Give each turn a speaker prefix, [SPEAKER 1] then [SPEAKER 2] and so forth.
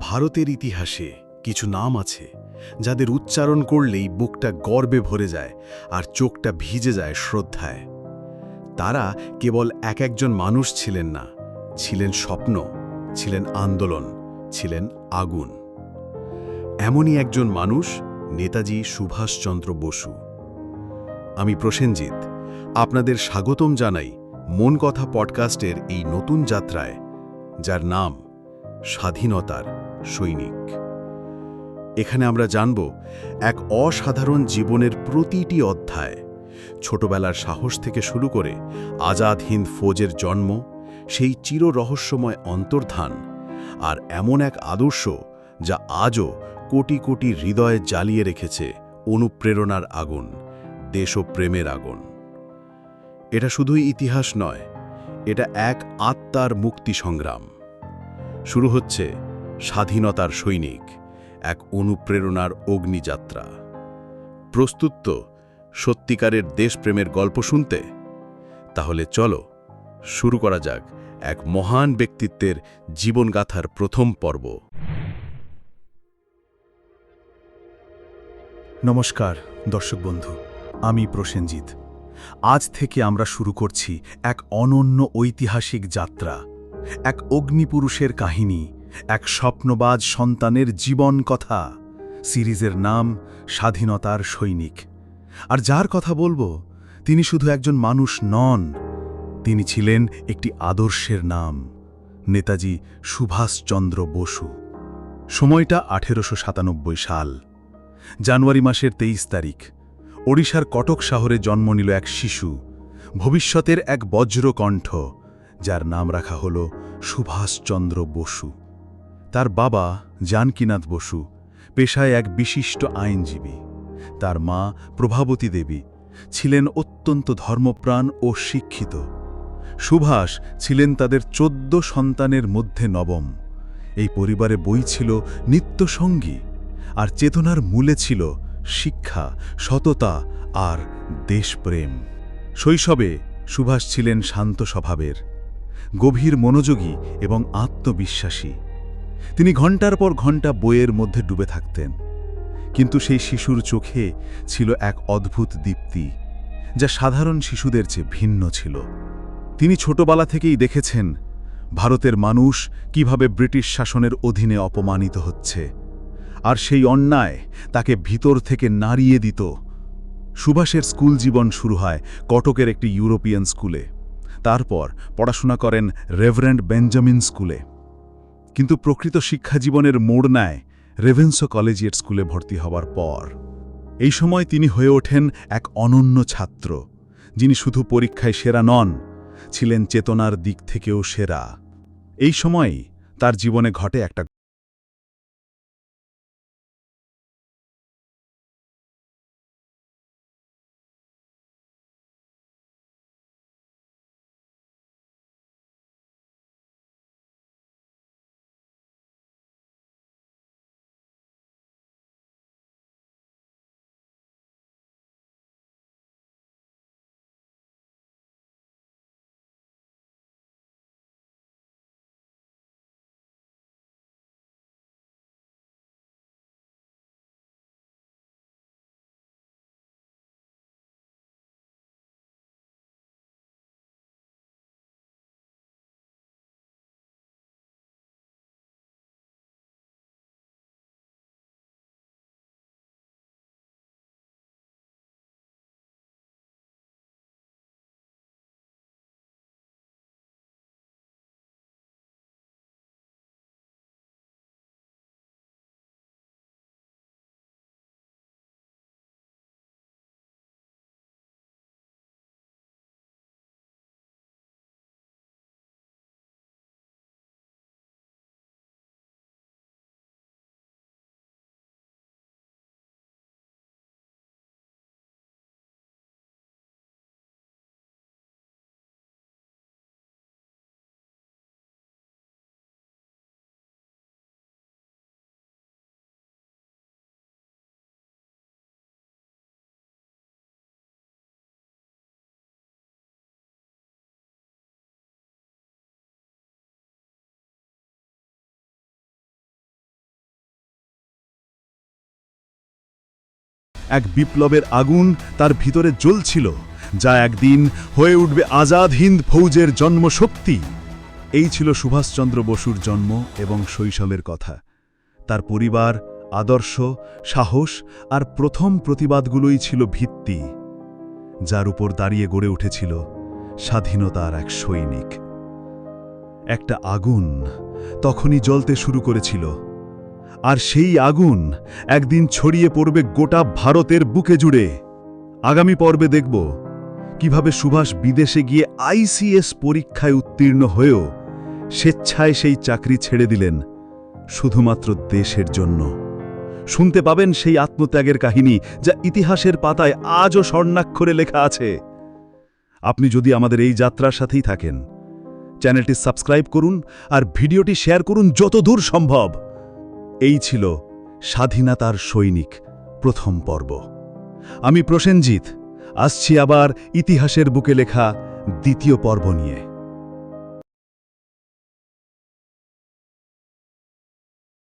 [SPEAKER 1] ভারতের ইতিহাসে কিছু নাম আছে যাদের উচ্চারণ করলেই বুকটা গর্বে ভরে যায় আর চোখটা ভিজে যায় শ্রদ্ধায়। তারা কেবল এক একজন মানুষ ছিলেন না, ছিলেন স্বপ্ন, ছিলেন আন্দোলন, ছিলেন আগুন। এমনই একজন মানুষ নেতাজি সুভাষচন্দ্র বসু। আমি প্রসেনজিৎ, আপনাদের স্বাগতম জানাই মন কথা পডকাস্টের এই নতুন যাত্রায়, যার নাম স্বাধীনতার সৈনিক। এখানে আমরা জানব এক অসাধারণ জীবনের প্রতিটি অধ্যায়। ছোটবেলার সাহস থেকে শুরু করে আজাদ হিন্দ ফৌজের জন্ম, সেই চির রহস্যময় অন্তর্ধান আর এমন এক আদর্শ যা আজও কোটি কোটি হৃদয়ে জ্বালিয়ে রেখেছে অনুপ্রেরণার আগুন, দেশপ্রেমের আগুন। এটা শুধুই ইতিহাস নয়, এটা এক আত্মার মুক্তি সংগ্রাম। শুরু হচ্ছে স্বাধীনতার সৈনিক, এক অনুপ্রেরণার অগ্নিযাত্রা। প্রস্তুত তো সত্যিকারের দেশপ্রেমের গল্প শুনতে? তাহলে চলো, শুরু করা যাক এক মহান ব্যক্তিত্বের জীবনগাথার প্রথম পর্ব।
[SPEAKER 2] নমস্কার, দর্শক বন্ধু, আমি প্রসেনজিৎ। আজ থেকে আমরা শুরু করছি এক অনন্য ঐতিহাসিক যাত্রা, এক অগ্নিপুরুষের কাহিনী এক স্বপ্নবাজ সন্তানের জীবন কথা সিরিজের নাম স্বাধীনতার সৈনিক। আর যার কথা বলব, তিনি শুধু একজন মানুষ নন, তিনি ছিলেন একটি আদর্শের নাম, নেতাজি সুভাষচন্দ্র বসু। সময়টা আঠেরোশো সাতানব্বই সাল, জানুয়ারি মাসের তেইশ তারিখ। ওড়িশার কটক শহরে জন্ম নিল এক শিশু, ভবিষ্যতের এক বজ্রকণ্ঠ, যার নাম রাখা হল সুভাষচন্দ্র বসু। তার বাবা জানকীনাথ বসু পেশায় এক বিশিষ্ট আইনজীবী। তার মা প্রভাবতী দেবী ছিলেন অত্যন্ত ধর্মপ্রাণ ও শিক্ষিত। সুভাষ ছিলেন তাদের চোদ্দ সন্তানের মধ্যে নবম। এই পরিবারে বই ছিল নিত্যসঙ্গী আর চেতনার মূলে ছিল শিক্ষা, সততা আর দেশপ্রেম। শৈশবে সুভাষ ছিলেন শান্ত স্বভাবের, গভীর মনোযোগী এবং আত্মবিশ্বাসী। তিনি ঘণ্টার পর ঘণ্টা বইয়ের মধ্যে ডুবে থাকতেন। কিন্তু সেই শিশুর চোখে ছিল এক অদ্ভুত দীপ্তি, যা সাধারণ শিশুদের চেয়ে ভিন্ন ছিল। তিনি ছোটবেলা থেকেই দেখেছেন, ভারতের মানুষ কীভাবে ব্রিটিশ শাসনের অধীনে অপমানিত হচ্ছে, আর সেই অন্যায় তাকে ভিতর থেকে নাড়িয়ে দিত। সুভাষের স্কুল জীবন শুরু হয় কটকের একটি ইউরোপিয়ান স্কুলে। তারপর পড়াশোনা করেন রেভারেন্ড বেঞ্জামিন স্কুলে। কিন্তু প্রকৃত শিক্ষা জীবনের মোড় নেয় রেভেন্সো কলেজিয়েট স্কুলে ভর্তি হবার পর। এই সময় তিনি হয়ে ওঠেন এক অনন্য ছাত্র, যিনি শুধু পরীক্ষায় সেরা নন, ছিলেন চেতনার দিক থেকেও সেরা। এই সময় তার জীবনে ঘটে একটা এক বিপ্লবের আগুন তার ভিতরে জ্বলছিল, যা একদিন হয়ে উঠবে আজাদ হিন্দ ফৌজের জন্মশক্তি। এই ছিল সুভাষচন্দ্র বসুর জন্ম এবং শৈশবের কথা। তার পরিবার, আদর্শ, সাহস আর প্রথম প্রতিবাদগুলোই ছিল ভিত্তি, যার উপর দাঁড়িয়ে গড়ে উঠেছিল স্বাধীনতার এক সৈনিক। একটা আগুন তখনই জ্বলতে শুরু করেছিল আর সেই আগুন একদিন ছড়িয়ে পড়বে গোটা ভারতের বুকে জুড়ে। আগামী পর্বে দেখব কীভাবে সুভাষ বিদেশে গিয়ে আইসিএস পরীক্ষায় উত্তীর্ণ হয়েও স্বেচ্ছায় সেই চাকরি ছেড়ে দিলেন শুধুমাত্র দেশের জন্য। শুনতে পাবেন সেই আত্মত্যাগের কাহিনী যা ইতিহাসের পাতায় আজও স্বর্ণাক্ষরে লেখা আছে। আপনি যদি আমাদের এই যাত্রার সাথেই থাকেন, চ্যানেলটি সাবস্ক্রাইব করুন আর ভিডিওটি শেয়ার করুন যত দূর সম্ভব। এই ছিল স্বাধীনতার সৈনিক প্রথম পর্ব। আমি প্রসেনজিৎ, আসছি আবার ইতিহাসের বুকে লেখা দ্বিতীয় পর্ব নিয়ে।